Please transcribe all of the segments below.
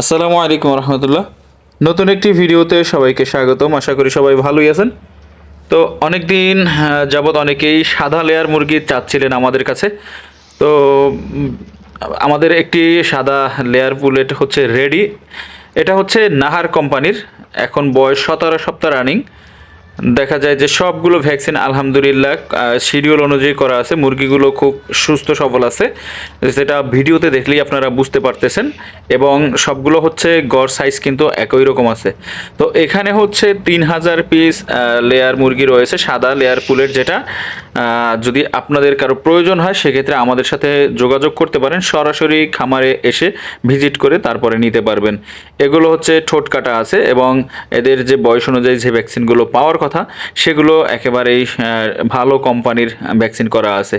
আসসালামু আলাইকুম রহমতুল্লাহ। নতুন একটি ভিডিওতে সবাইকে স্বাগতম। আশা করি সবাই ভালোই আছেন। তো অনেক দিন যাবৎ অনেকেই সাদা লেয়ার মুরগি চাচ্ছিলেন আমাদের কাছে। তো আমাদের একটি সাদা লেয়ার বুলেট হচ্ছে রেডি। এটা হচ্ছে নাহার কোম্পানির। এখন বয়স সতেরো সপ্তাহ রানিং। দেখা যায় যে সবগুলো ভ্যাকসিন আলহামদুলিল্লাহ শিডিউল অনুযায়ী করা আছে, মুরগিগুলো খুব সুস্থ সবল আছে। সেটা ভিডিওতে দেখলেই আপনারা বুঝতে পারতেছেন। এবং সবগুলো হচ্ছে গড় সাইজ কিন্তু একই রকম আছে। তো এখানে হচ্ছে তিন হাজার পিস লেয়ার মুরগি রয়েছে, সাদা লেয়ার পুলের যেটা। যদি আপনাদের কারও প্রয়োজন হয়, সেক্ষেত্রে আমাদের সাথে যোগাযোগ করতে পারেন। সরাসরি খামারে এসে ভিজিট করে তারপরে নিতে পারবেন। এগুলো হচ্ছে ঠোঁট কাটা আছে এবং এদের যে বয়স অনুযায়ী যে ভ্যাকসিনগুলো পাওয়ার কথা, সেগুলো একেবারেই ভালো কোম্পানির ভ্যাকসিন করা আছে।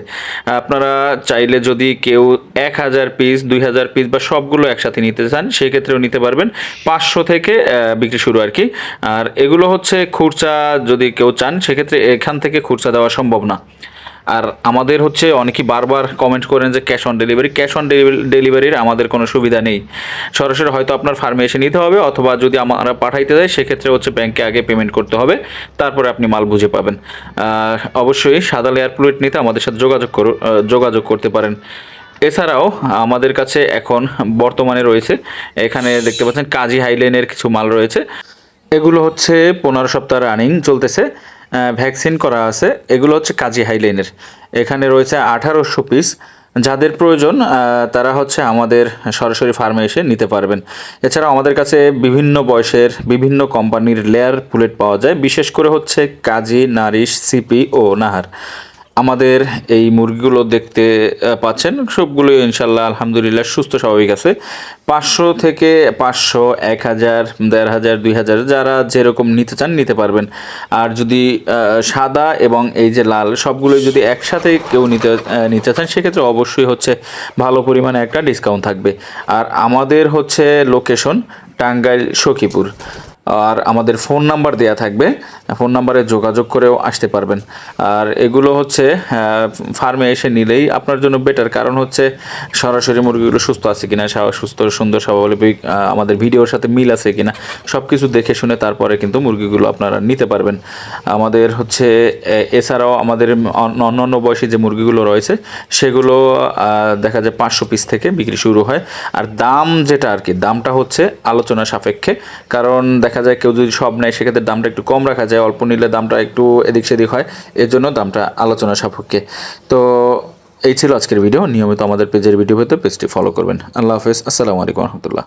আপনারা চাইলে যদি কেউ এক হাজার পিস, দুই হাজার পিস বা সবগুলো একসাথে নিতে চান, সেক্ষেত্রেও নিতে পারবেন। পাঁচশো থেকে বিক্রি শুরু আর কি। আর এগুলো হচ্ছে খুরচা যদি কেউ চান, সেক্ষেত্রে এখান থেকে খুরচা দেওয়া সম্ভব না। আর আমাদের হচ্ছে অনেকেই বারবার কমেন্ট করেন যে cash on delivery cash on ডেলিভারির আমাদের কোনো সুবিধা নেই। সরাসরি হয়তো আপনার ফার্মে এসে নিতে হবে অথবা যদি আমরা পাঠাইতে যাই, সেক্ষেত্রে হচ্ছে ব্যাংকে আগে পেমেন্ট করতে হবে, তারপরে আপনি মাল বুঝে পাবেন। অবশ্যই সাদা লেয়ার প্লেট নিতে আমাদের সাথে যোগাযোগ করু যোগাযোগ করতে পারেন। এছাড়াও আমাদের কাছে এখন বর্তমানে রয়েছে, এখানে দেখতে পাচ্ছেন কাজী হাইলেনের কিছু মাল রয়েছে। এগুলো হচ্ছে পনেরো সপ্তাহ রানিং চলতেছে। ভ্যাকসিন করা আছে। এগুলো হচ্ছে কাজী হাইলাইনের। এখানে রয়েছে আঠারোশো পিস। যাদের প্রয়োজন তারা হচ্ছে আমাদের সরাসরি ফার্মে এসে নিতে পারবেন। এছাড়াও আমাদের কাছে বিভিন্ন বয়সের, বিভিন্ন কোম্পানির লেয়ার পুলেট পাওয়া যায়। বিশেষ করে হচ্ছে কাজী নারিশ, সিপি ও নাহার। আমাদের এই মুরগিগুলো দেখতে পাচ্ছেন। সবগুলোই ইনশাল্লাহ আলহামদুলিল্লাহ, সুস্থ স্বাভাবিক আছে। পাঁচশো থেকে পাঁচশো, এক হাজার, দেড় হাজার, দুই হাজার, যারা যেরকম নিতে চান নিতে পারবেন। আর যদি সাদা এবং এই যে লাল, সবগুলোই যদি একসাথে কেউ নিতে নিতে চান, সেক্ষেত্রে অবশ্যই হচ্ছে ভালো পরিমাণে একটা ডিসকাউন্ট থাকবে। আর আমাদের হচ্ছে লোকেশন টাঙ্গাইল সখীপুর আর আমাদের ফোন নাম্বার দেয়া থাকবে। ফোন নাম্বারে যোগাযোগ করেও আসতে পারবেন। আর এগুলো হচ্ছে ফার্মে এসে নিলেই আপনার জন্য বেটার কারণ হচ্ছে সরাসরি মুরগিগুলো সুস্থ আছে কিনা সুস্থ, সুন্দর স্বাভাবিক আমাদের ভিডিওর সাথে মিল আছে কিনা সব কিছু দেখে শুনে তারপরে কিন্তু মুরগিগুলো আপনারা নিতে পারবেন। আমাদের হচ্ছে এছাড়াও আমাদের অন্য অন্যান্য বয়সী যে মুরগিগুলো রয়েছে, সেগুলো দেখা যায় পাঁচশো পিস থেকে বিক্রি শুরু হয়। আর দাম যেটা আর কি, দামটা হচ্ছে আলোচনা সাপেক্ষে। কারণ দেখা যায় কেউ যদি সব নেয়, সেক্ষেত্রে দামটা একটু কম রাখা যায়, অল্প নিলে দামটা একটু এদিক সেদিক হয়। এর জন্য দামটা আলোচনা সাপক্ষে। তো এই ছিল আজকের ভিডিও। নিয়মিত আমাদের পেজের ভিডিও পেতে পেজটি ফলো করবেন। আল্লাহ হাফেজ। আসসালামু আলাইকুম রহমতুল্লাহ।